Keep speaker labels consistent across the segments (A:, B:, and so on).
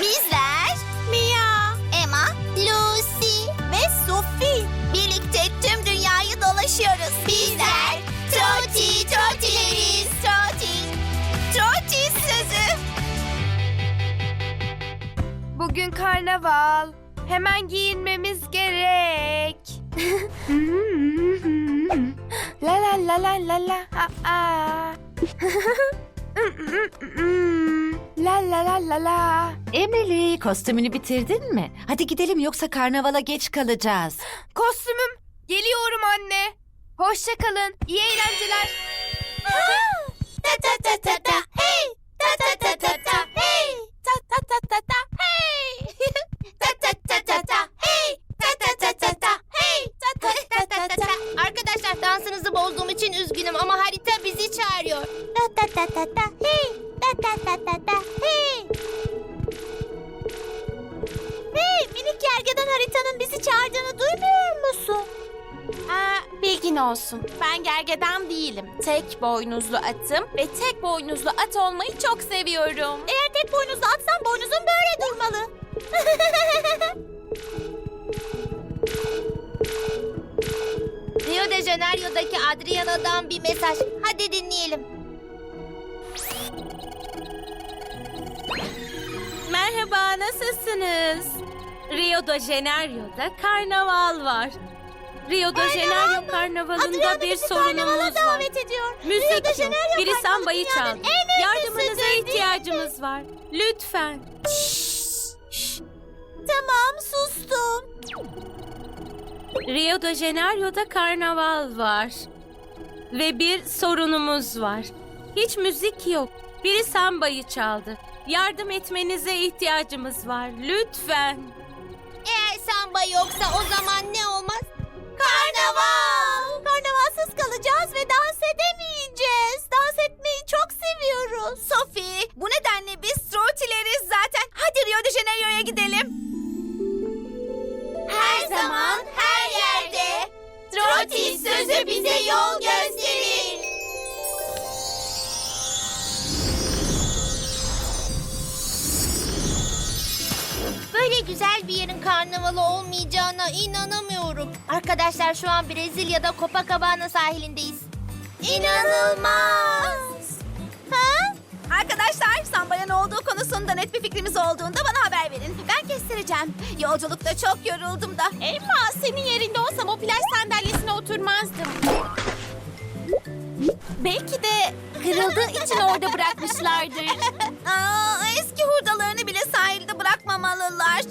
A: Bizler Mia, Emma, Lucy ve Sophie birlikte tüm dünyayı dolaşıyoruz. Bizler Troti Trotileriz. Troti. Troti sözü.
B: Bugün karnaval. Hemen giyinmemiz gerek. la la la la la la. Aa. la la la la.
C: Emily kostümünü bitirdin mi? Hadi gidelim yoksa karnavala geç kalacağız.
B: Kostümüm. Geliyorum anne. Hoşça kalın. İyi eğlenceler.
A: Ta ta ta ta ta hey. Ta ta ta ta ta hey. Ta ta ta ta ta hey. Ta ta ta ta ta hey. Ta ta ta ta ta hey. Ta ta ta ta ta ta. Arkadaşlar dansınızı bozduğum için üzgünüm ama harita bizi çağırıyor. Ta ta ta ta ta hey. Ta ta ta ta ta gergedan haritanın bizi çağırdığını duymuyor musun?
D: Aa, bilgin olsun. Ben gergedan değilim. Tek boynuzlu atım ve tek boynuzlu at olmayı çok seviyorum.
A: Eğer tek boynuzlu atsan boynuzun böyle durmalı. Rio de Janeiro'daki Adriana'dan bir mesaj. Hadi dinleyelim.
D: Merhaba, nasılsınız? Rio de Janeiro'da karnaval var. Rio de Janeiro karnavalında bir sorunumuz var.
A: davet ediyor.
D: Müzik yok. Biri sambayı çaldı. Yardımınıza ihtiyacımız var. Lütfen.
A: Tamam sustum.
D: Rio de Janeiro'da karnaval var. Ve bir sorunumuz var. Hiç müzik yok. Biri sambayı çaldı. Yardım etmenize ihtiyacımız var. Lütfen.
A: Eğer samba yoksa o zaman ne olmaz? Karnaval. Karnavalsız kalacağız ve dans edemeyeceğiz. Dans etmeyi çok seviyoruz. Sophie, bu nedenle biz Trotileriz zaten. Hadi Rio de Janeiro'ya gidelim. Her zaman, her yerde. Troti sözü bize yol Böyle güzel bir yerin karnavalı olmayacağına inanamıyorum. Arkadaşlar şu an Brezilya'da Copacabana sahilindeyiz. İnanılmaz. Ha? Arkadaşlar sambaya ne olduğu konusunda net bir fikrimiz olduğunda bana haber verin. Ben kestireceğim. Yolculukta çok yoruldum da.
D: Elma senin yerinde olsam o plaj sandalyesine oturmazdım. Belki de kırıldığı için orada bırakmışlardır.
A: Aa, eski hurdalarını bile sahilde bırakmamalılar.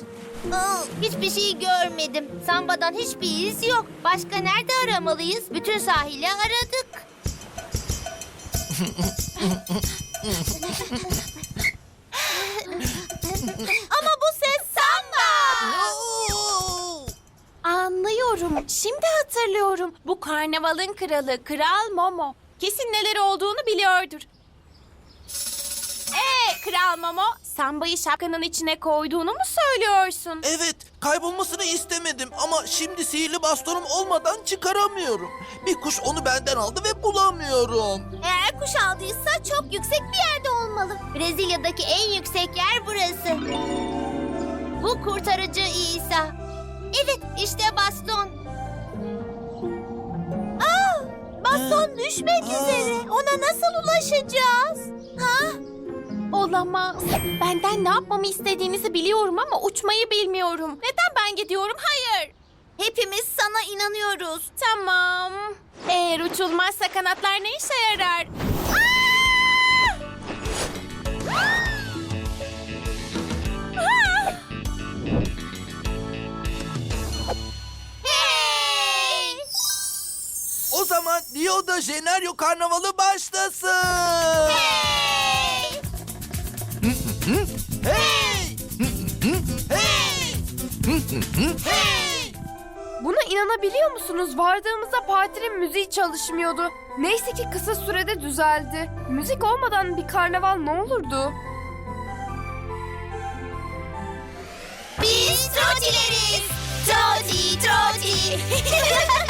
A: Aa, hiçbir şey görmedim. Sambadan hiçbir iz yok. Başka nerede aramalıyız? Bütün sahili aradık. Ama bu ses samba.
D: Anlıyorum. Şimdi hatırlıyorum. Bu karnavalın kralı Kral Momo. Kesin neler olduğunu biliyordur. Ee Kral Momo, sambayı şapkanın içine koyduğunu mu söylüyorsun?
E: Evet, kaybolmasını istemedim ama şimdi sihirli bastonum olmadan çıkaramıyorum. Bir kuş onu benden aldı ve bulamıyorum.
A: Eğer kuş aldıysa çok yüksek bir yerde olmalı. Brezilya'daki en yüksek yer burası. Bu kurtarıcı İsa. Evet, işte baston. Aa, baston düşmek üzere. Ona nasıl ulaşacağız? Ha?
D: Olamaz. Benden ne yapmamı istediğinizi biliyorum ama uçmayı bilmiyorum. Neden ben gidiyorum? Hayır.
A: Hepimiz sana inanıyoruz.
D: Tamam. Eğer uçulmazsa kanatlar ne işe yarar?
A: Hey!
E: O zaman Rio de Janeiro karnavalı başlasın. Hey!
B: Buna inanabiliyor musunuz? Vardığımızda partinin müziği çalışmıyordu. Neyse ki kısa sürede düzeldi. Müzik olmadan bir karnaval ne olurdu?
A: Biz Trotileriz. Troti, Troti.